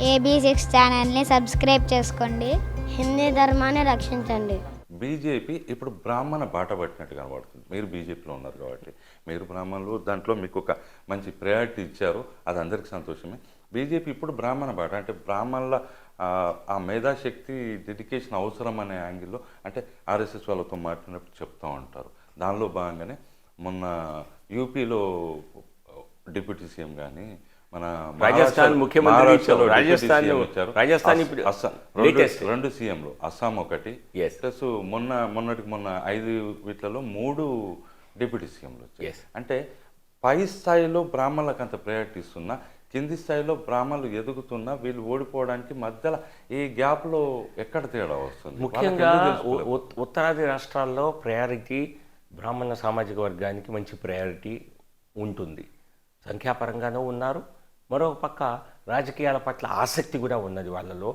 AB six ఛానల్ని subscribe చేసుకోండి. హిందీ ధర్మాన్ని రక్షించండి. బీజేపీ ఇప్పుడు బ్రాహ్మణ బాట పట్టినట్టు కనబడుతుంది. మీరు బీజేపీలో ఉన్నారు కాబట్టి. మీరు బ్రాహ్మణులు దాంట్లో మీకు ఒక మంచి ప్రయారిటీ ఇచ్చారు. అది అందరికీ సంతోషమే. బీజేపీ ఇప్పుడు బ్రాహ్మణ బాట. అంటే బ్రాహ్మణుల ఆ, ఆ మేధాశక్తి డెడికేషన్ అవసరం అనే యాంగిల్లో అంటే ఆర్ఎస్ఎస్ వాళ్ళతో మాట్లాడినప్పుడు చెప్తూ ఉంటారు. దానిలో భాగంగానే మొన్న యూపీలో డిప్యూటీ సీఎం కానీ మన రాజస్థాన్ ముఖ్యమంత్రి రాజస్థాన్. రాజస్థాన్ అస్సాం రెండు సీఎంలు. అస్సాం ఒకటి. ప్లస్ మొన్న మొన్నటికి మొన్న ఐదు వీటిలలో మూడు డిప్యూటీ సీఎంలు వచ్చాయి. అంటే పై స్థాయిలో బ్రాహ్మణులకు అంత ప్రయారిటీ ఇస్తున్నా కింది స్థాయిలో బ్రాహ్మణులు ఎదుగుతున్నా వీళ్ళు ఓడిపోవడానికి మధ్యలో ఈ గ్యాప్లో ఎక్కడ తేడా వస్తుంది? ముఖ్యంగా ఉత్తరాది రాష్ట్రాల్లో ప్రయారిటీ బ్రాహ్మణ సామాజిక వర్గానికి మంచి ప్రయారిటీ ఉంటుంది. సంఖ్యాపరంగానూ ఉన్నారు. మరొక పక్క రాజకీయాల పట్ల ఆసక్తి కూడా ఉన్నది వాళ్ళలో.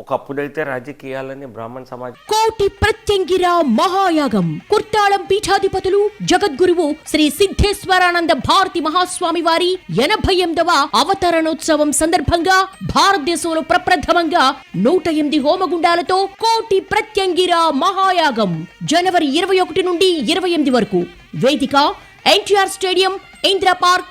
ఒకప్పుడైతే రాజకీయాలని బ్రాహ్మణ సమాజం కోటి ప్రత్యంగిర మహాయాగం. కుర్తాళం పీఠాధిపతులు జగద్గురువు శ్రీ సిద్ధేశ్వరానంద భారతి మహాస్వామి వారి ఎనభై ఎనిమిదవ అవతరణోత్సవం సందర్భంగా భారతదేశంలో ప్రప్రథమంగా నూట ఎనిమిది హోమగుండాలతో కోటి ప్రత్యంగిర మహాయాగం జనవరి ఇరవై ఒకటి నుండి ఇరవై ఎనిమిది వరకు. వేదిక NTR stadium Indira park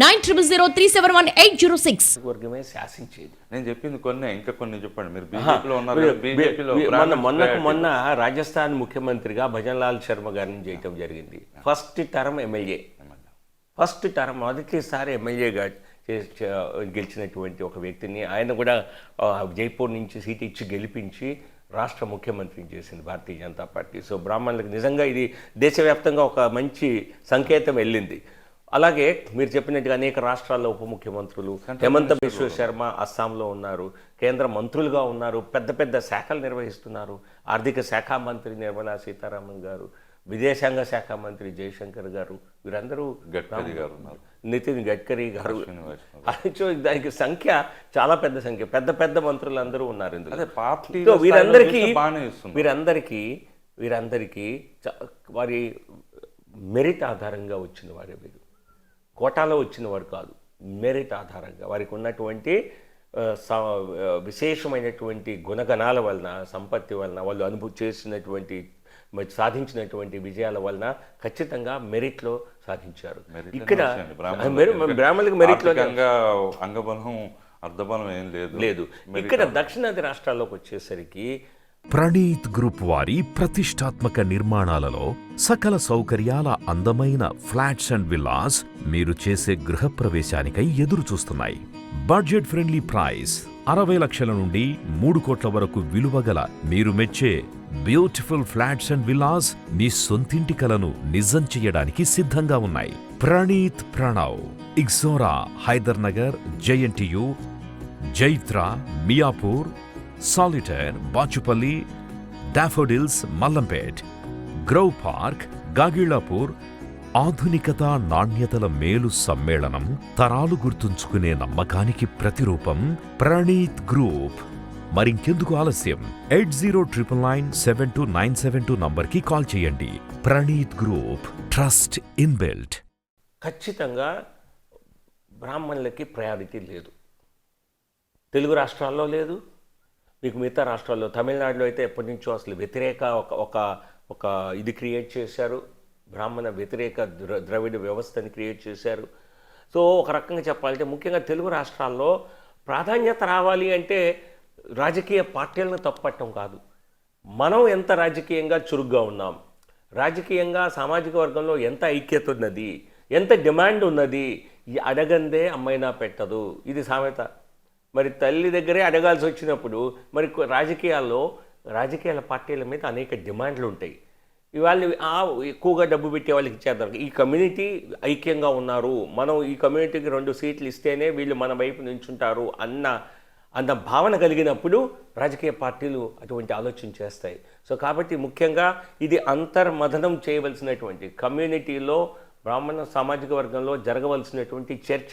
nine triple zero three seven one eight zero six. వర్గమే శాసించేది. నేను చెప్పింది కొన్ని ఇంకా కొన్ని చెప్పండి. మీరు. బీజేపీలో ఉన్నారు? బీజేపీలో మొన్న మొన్నకు మొన్న రాజస్థాన్ ముఖ్యమంత్రిగా భజన్లాల్ శర్మ గారిని చేయటం జరిగింది. First term MLA. First term మొదటిసారి ఎమ్మెల్యేగా గెలిచినటువంటి ఒక వ్యక్తిని ఆయన కూడా జైపూర్ నుంచి సీట్ ఇచ్చి గెలిపించి రాష్ట్ర ముఖ్యమంత్రిని చేసింది భారతీయ జనతా పార్టీ. సో బ్రాహ్మణులకు నిజంగా ఇది దేశవ్యాప్తంగా ఒక మంచి సంకేతం వెళ్ళింది. అలాగే మీరు చెప్పినట్టుగా అనేక రాష్ట్రాల్లో ఉప ముఖ్యమంత్రులు హేమంత బిశ్వ శర్మ అస్సాంలో ఉన్నారు కేంద్ర మంత్రులుగా ఉన్నారు పెద్ద పెద్ద శాఖలు నిర్వహిస్తున్నారు. ఆర్థిక శాఖ మంత్రి నిర్మలా సీతారామన్ గారు విదేశాంగ శాఖ మంత్రి జయశంకర్ గారు వీరందరూ గారు ఉన్నారు. నితిన్ గడ్కరీ గారు. దానికి సంఖ్య చాలా పెద్ద సంఖ్య. పెద్ద పెద్ద మంత్రులు అందరూ ఉన్నారు ఇందులో. వీరందరికీ వీరందరికీ వీరందరికీ వారి మెరిట్ ఆధారంగా వచ్చిన వారే వీరు కోటాలో వచ్చిన వారు కాదు. మెరిట్ ఆధారంగా వారికి ఉన్నటువంటి విశేషమైనటువంటి గుణగణాల వలన సంపత్తి వలన వాళ్ళు అనుభూతి చేసినటువంటి సాధించినటువంటి విజయాల వలన ఖచ్చితంగా మెరిట్లో సాధించారు. ఇక్కడ బ్రాహ్మణులకు మెరి- బ్రాహ్మణులకు మెరిట్లో అంగబలం అర్ధబలం ఏం లేదు. లేదు. ఇక్కడ దక్షిణాది రాష్ట్రాల్లోకి వచ్చేసరికి ప్రణీత్ గ్రూప్ వారి ప్రతిష్టాత్మక నిర్మాణాలలో సకల సౌకర్యాల అందమైన ఫ్లాట్స్ అండ్ విల్లాస్ మీరు చేసే గృహప్రవేశానికై ఎదురుచూస్తున్నాయి. బడ్జెట్ ఫ్రెండ్లీ ప్రైస్ అరవై లక్షల నుండి మూడు కోట్ల వరకు విలువగల మీరు మెచ్చే బ్యూటిఫుల్ ఫ్లాట్స్ అండ్ విల్లాస్ మీ సొంతింటి కలను నిజం చేయడానికి సిద్ధంగా ఉన్నాయి. Praneeth Pranav Ixora Hyder Nagar JNTU Jaitra Miyapur Solitaire Bachupally Daffodils Mallampet గ్రౌ park Gagillapur ఆధునికత నాణ్యతల మేలు సమ్మేళనం తరాలు గుర్తుంచుకునే నమ్మకానికి ప్రతిరూపం ప్రణీత్ గ్రూప్. మరింకెందుకు ఆలస్యం? Eight zero triple nine seven two nine seven two నంబర్కి కాల్ చేయండి. Praneeth group trust inbuilt. ఖచ్చితంగా బ్రాహ్మణులకి ప్రయారిటీ లేదు. తెలుగు రాష్ట్రాల్లో లేదు మీకు మిగతా రాష్ట్రాల్లో తమిళనాడులో అయితే ఎప్పటి నుంచో అసలు వ్యతిరేక ఒక ఒక ఒక ఇది క్రియేట్ చేశారు. బ్రాహ్మణ వ్యతిరేక ద్ర ద్రవిడ వ్యవస్థని క్రియేట్ చేశారు. సో ఒక రకంగా చెప్పాలంటే ముఖ్యంగా తెలుగు రాష్ట్రాల్లో ప్రాధాన్యత రావాలి అంటే రాజకీయ పార్టీలను తప్పట్టం కాదు. మనం ఎంత రాజకీయంగా చురుగ్గా ఉన్నాం రాజకీయంగా సామాజిక వర్గంలో ఎంత ఐక్యత ఉన్నది ఎంత డిమాండ్ ఉన్నది అడగందే అమ్మైనా పెట్టదు. ఇది సామెత. మరి తల్లి దగ్గరే అడగాల్సి వచ్చినప్పుడు మరి రాజకీయాల్లో రాజకీయాల పార్టీల మీద అనేక డిమాండ్లు ఉంటాయి. ఇవాళ ఎక్కువగా డబ్బు పెట్టే వాళ్ళకి ఇచ్చేద్దాం. ఈ కమ్యూనిటీ ఐక్యంగా ఉన్నారు. మనం ఈ కమ్యూనిటీకి రెండు సీట్లు ఇస్తేనే వీళ్ళు మన వైపు నించుంటారు అన్న అన్న భావన కలిగినప్పుడు రాజకీయ పార్టీలు అటువంటి ఆలోచన చేస్తాయి. సో కాబట్టి ముఖ్యంగా ఇది అంతర్మథనం చేయవలసినటువంటి కమ్యూనిటీలో బ్రాహ్మణ సామాజిక వర్గంలో జరగవలసినటువంటి చర్చ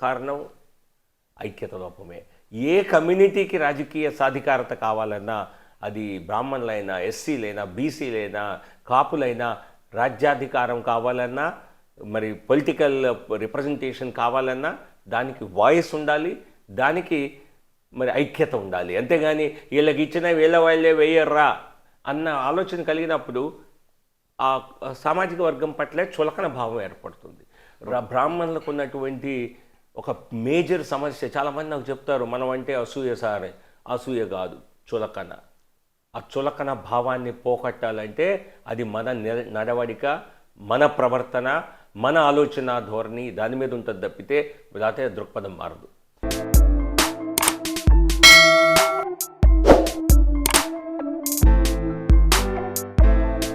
కారణం ఐక్యత లోపమే ఏ కమ్యూనిటీకి రాజకీయ సాధికారత కావాలన్నా అది బ్రాహ్మణులైనా ఎస్సీలైనా బీసీలైనా కాపులైనా రాజ్యాధికారం కావాలన్నా మరి పొలిటికల్ రిప్రజెంటేషన్ కావాలన్నా దానికి వాయిస్ ఉండాలి దానికి మరి ఐక్యత ఉండాలి. అంతేగాని వీళ్ళకి ఇచ్చిన వీళ్ళ వాళ్ళే వేయర్రా అన్న ఆలోచన కలిగినప్పుడు ఆ సామాజిక వర్గం పట్ల చులకన భావం ఏర్పడుతుంది. రా- బ్రాహ్మణులకు ఉన్నటువంటి ఒక మేజర్ సమస్య. చాలామంది నాకు చెప్తారు మనం అంటే అసూయ సారే. అసూయ కాదు చులకన. ఆ చులకన భావాన్ని పోగొట్టాలంటే అది మన నిర- నడవడిక మన ప్రవర్తన మన ఆలోచన ధోరణి దాని మీద ఉంటుంది తప్పితే లేకపోతే దృక్పథం మారదు.